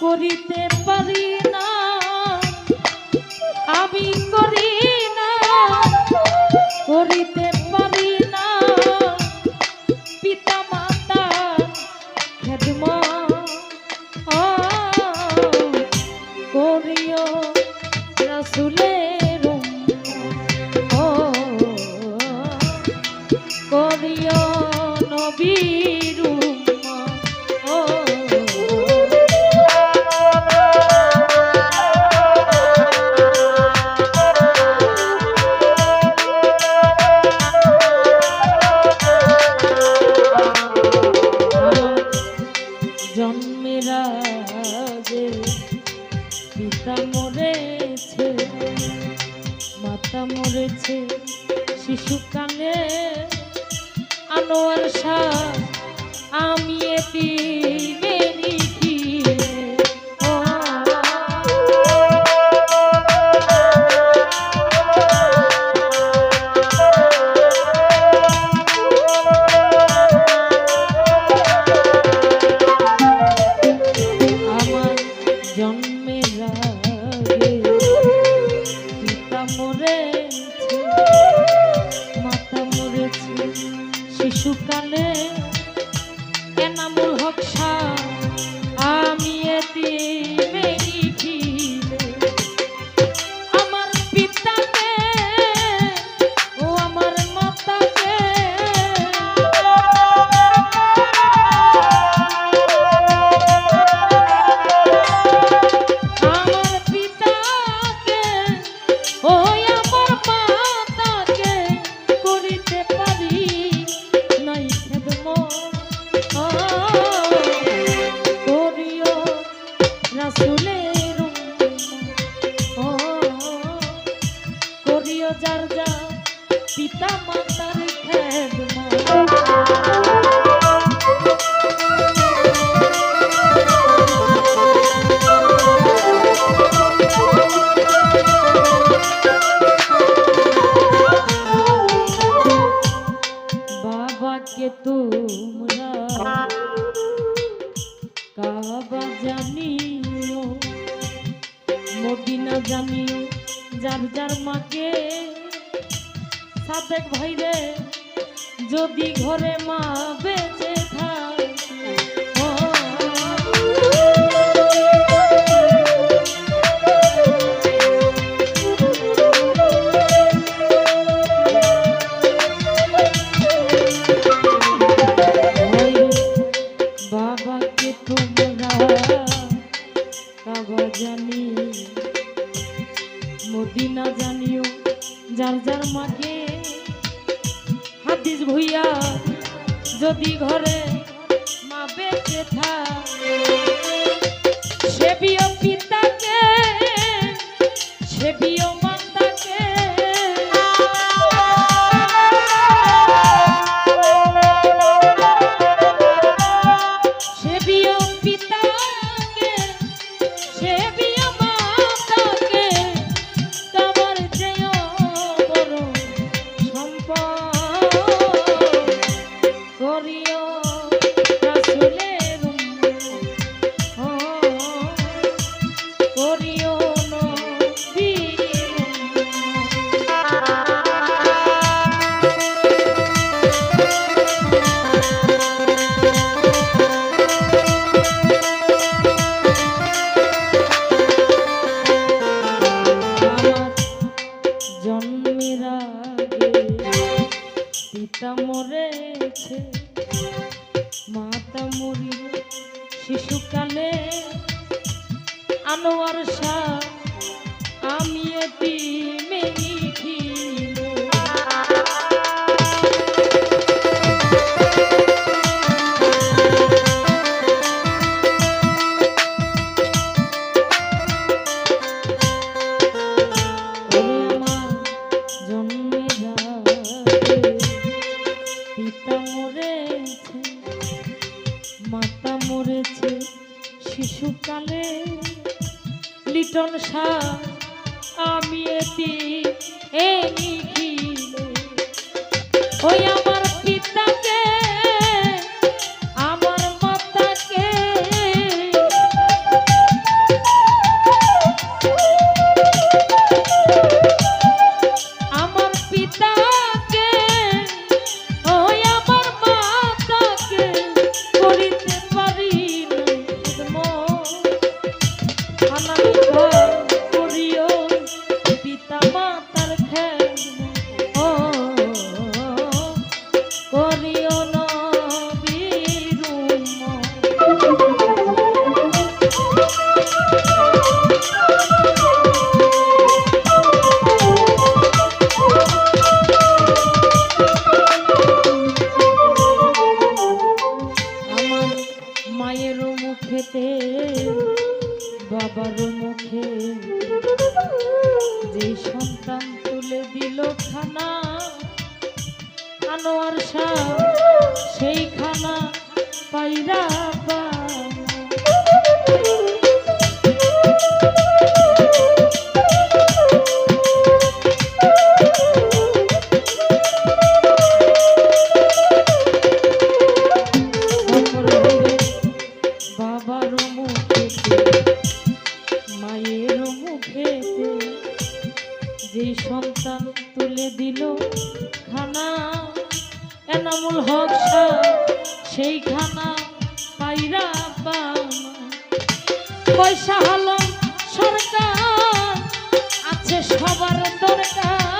করিতে পারি না। আমি করি Be. এনামুল হক শাহ আজ যার যার মাকে সাদেক ভাইরে যদি ঘরে মা বেঁচে রে থা মরি শিশুকালে আনোয়ার শাহ হয়েছে শিশুকালে। লিটন শাহ আমি এটি এ নিখিল ওই আমার মায়ের মুখেতে বাবার মুখে। যে সন্তান তুলে দিল খানা আনোয়ার শাহ সেই খানা পাইরা পয়সা হলো সরকার আছে সবার দরকার।